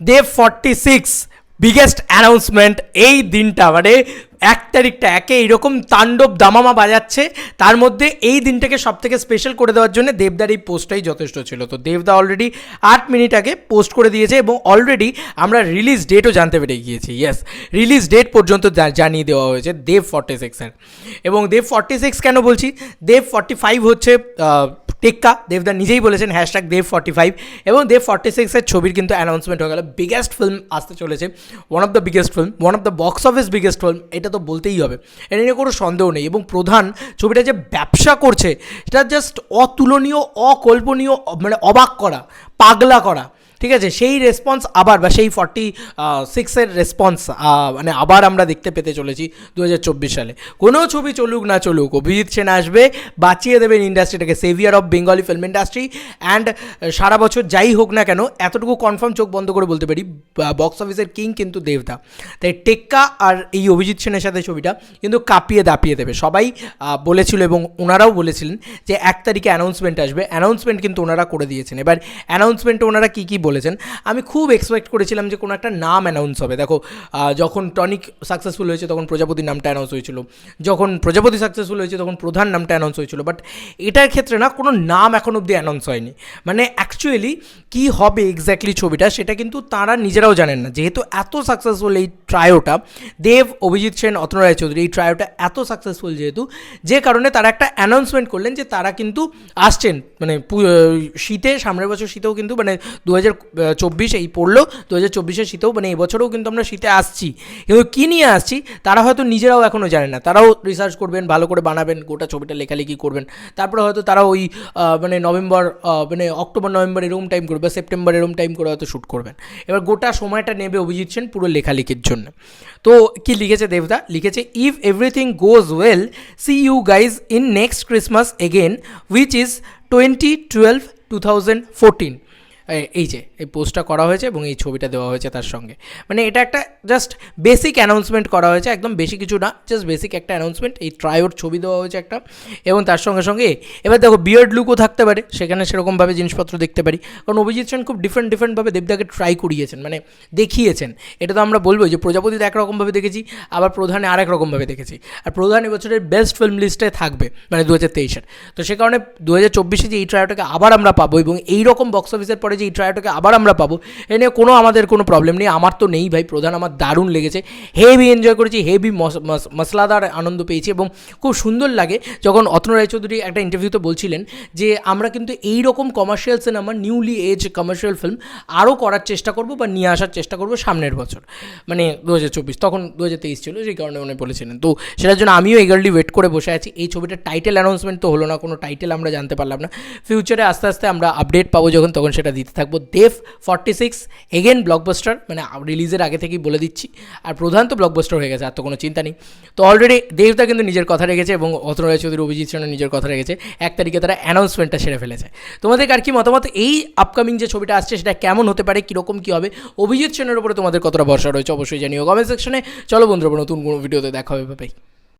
Dev forty six biggest announcement এই দিনটা। মানে এক তারিখটা, একে এইরকম তাণ্ডব দামামা বাজাচ্ছে। তার মধ্যে এই দিনটাকে সব থেকে স্পেশাল করে দেওয়ার জন্য দেবদার এই পোস্টটাই যথেষ্ট ছিল। তো দেবদা অলরেডি আট মিনিট আগে পোস্ট করে দিয়েছে এবং অলরেডি আমরা রিলিজ ডেটও জানতে পেরে গিয়েছি। ইয়েস রিলিজ ডেট পর্যন্ত জানিয়ে দেওয়া হয়েছে দেব ফর্টি সিক্সের এবং দেব ফর্টি সিক্স কেন বলছি? দেব ফর্টি ফাইভ হচ্ছে টেক্কা, দেবদা নিজেই বলেছেন হ্যাশট্যাগ দেব ফর্টি ফাইভ এবং দেব ফর্টি সিক্সের ছবির কিন্তু অ্যানাউন্সমেন্ট হয়ে গেল। বিগেস্ট ফিল্ম আসতে চলেছে one of the biggest film one of the box office biggest film এটা তো বলতেই হবে। এটা নিয়ে কোনো সন্দেহ নেই এবং প্রধান ছবিটা যে ব্যবসা করছে, সেটা জাস্ট অতুলনীয়, অকল্পনীয় মানে অবাক করা, পাগলা করা। ঠিক আছে? সেই রেসপন্স আবার বা সেই ফর্টি সিক্সের রেসপন্স মানে আবার আমরা দেখতে পেতে চলেছি দু হাজার চব্বিশ সালে। কোনো ছবি চলুক না চলুক, অভিজিৎ সেন আসবে, বাঁচিয়ে দেবেন ইন্ডাস্ট্রিটাকে saviour of Bengali film industry and সারা বছর যাই হোক না কেন, এতটুকু কনফার্ম চোখ বন্ধ করে বলতে পারি বক্স অফিসের কিং কিন্তু দেবদা। তাই টেক্কা আর এই অভিজিৎ সেনের সাথে ছবিটা কিন্তু কাঁপিয়ে দাপিয়ে দেবে। সবাই বলেছিল এবং ওনারাও বলেছিলেন যে এক তারিখে অ্যানাউন্সমেন্ট আসবে। অ্যানাউন্সমেন্ট কিন্তু ওনারা করে দিয়েছেন। এবার অ্যানাউন্সমেন্টে ওনারা কী কী বলেছেন। আমি খুব এক্সপেক্ট করেছিলাম যে কোনো একটা নাম অ্যানাউন্স হবে। দেখো যখন টনিক সাকসেসফুল হয়েছে তখন প্রজাপতির নামটা অ্যানাউন্স হয়েছিল। যখন প্রজাপতি সাকসেসফুল হয়েছে তখন প্রধান নামটা অ্যানাউন্স হয়েছিল। বাট এটার ক্ষেত্রে না, কোনো নাম এখন অবধি অ্যানাউন্স হয়নি। মানে অ্যাকচুয়ালি কী হবে এক্স্যাক্টলি ছবিটা সেটা কিন্তু তারা নিজেরাও জানেন না। যেহেতু এত সাকসেসফুল এই ট্রায়োটা দেব, অভিজিৎ সেন অতন রায়চৌধুরী, এই ট্রায়োটা এত সাকসেসফুল যেহেতু, যে কারণে তারা একটা অ্যানাউন্সমেন্ট করলেন যে তারা কিন্তু আসছেন। মানে শীতে, সামনের বছর শীতেও কিন্তু মানে দু হাজার চব্বিশ এই পড়ল দু হাজার চব্বিশের শীতেও মানে এবছরেও কিন্তু আমরা শীতে আসছি। কিন্তু কী নিয়ে আসছি, তারা হয়তো নিজেরাও এখনও জানে না। তারাও রিসার্চ করবেন, ভালো করে বানাবেন, গোটা ছবিটা লেখালেখি করবেন। তারপরে হয়তো তারা ওই মানে নভেম্বর মানে অক্টোবর, নভেম্বর এরকম টাইম করবে, বা সেপ্টেম্বর এরকম টাইম করে হয়তো শ্যুট করবেন। এবার গোটা সময়টা নেবে অভিজিৎ সেন পুরো লেখালেখির জন্য। তো কি লিখেছে দেবদা লিখেছে if everything goes well see you guys in next Christmas again which is twenty twelve two thousand fourteen এই যে, এই পোস্টটা করা হয়েছে এবং এই ছবিটা দেওয়া হয়েছে তার সঙ্গে। মানে এটা একটা জাস্ট বেসিক অ্যানাউন্সমেন্ট করা হয়েছে, একদম বেশি কিছু না জাস্ট বেসিক একটা অ্যানাউন্সমেন্ট এই ট্রায়োর ছবি দেওয়া হয়েছে একটা। এবং তার সঙ্গে সঙ্গে, এবার দেখো বিয়ার্ড লুকও থাকতে পারে, সেখানে সেরকমভাবে জিনিসপত্র দেখতে পারি। কারণ অভিজিৎ সেন খুব ডিফারেন্ট ডিফারেন্টভাবে দেবদাকে ট্রাই করিয়েছেন মানে দেখিয়েছেন। এটা তো আমরা বলব যে প্রজাপতিতে একরকমভাবে দেখেছি, আবার প্রধানে আরেক রকমভাবে দেখেছি। আর প্রধান এবছরের বেস্ট ফিল্ম লিস্টে থাকবে মানে দু হাজার তেইশের। তো সে কারণে দু হাজার চব্বিশে যে এই ট্রায়োটাকে আবার আমরা পাবো এবং এই রকম বক্স অফিসের পরে যে এই ট্রায়োটাকে আবার আমরা পাবো, এ নিয়ে কোনো আমাদের কোনো প্রবলেম নেই, আমার তো নেই ভাই, প্রধান আমার দারুণ লেগেছে। হেভি এনজয় করেছি হেভি মশলাদার আনন্দ পেয়েছি এবং খুব সুন্দর লাগে যখন অতন রায়চৌধুরী একটা ইন্টারভিউতে বলছিলেন যে, আমরা কিন্তু এই রকম commercial cinema newly age commercial film আরও করার চেষ্টা করব বা নিয়ে আসার চেষ্টা করব সামনের বছর। মানে দু হাজার চব্বিশ, তখন দু হাজার তেইশ ছিল সেই কারণে উনি বলেছিলেন। তো সেটার জন্য আমিও এগারলি ওয়েট করে বসে আছি। এই ছবিটার টাইটেল অ্যানাউন্সমেন্ট তো হলো না, কোনো টাইটেল আমরা জানতে পারলাম না। ফিউচারে আস্তে আস্তে আমরা আপডেট পাবো যখন, তখন সেটা দিতে থাকব Dev forty six again blockbuster মানে রিলিজের আগে থেকেই বলে দিচ্ছি। আর প্রধান তো ব্লকবাস্টার হয়ে গেছে, আর তো কোনো চিন্তা নেই। তো অলরেডি দেবদা কিন্তু নিজের কথা রেখেছে এবং অতন রায় চৌধুরী অভিজিৎ সেনের নিজের কথা রেখেছে। এক তারিখে তারা অ্যানাউন্সমেন্টটা সেরে ফেলেছে। তোমাদের আর কি মতামত? এই আপকামিং যে ছবিটা আসছে, সেটা কেমন হতে পারে, কীরকম কী হবে? অভিজিৎ সেনের উপরে তোমাদের কতটা ভরসা রয়েছে, অবশ্যই জানিও কমেন্ট সেকশনে। চলো বন্ধুরা নতুন কোনো ভিডিওতে দেখা হবে ভাই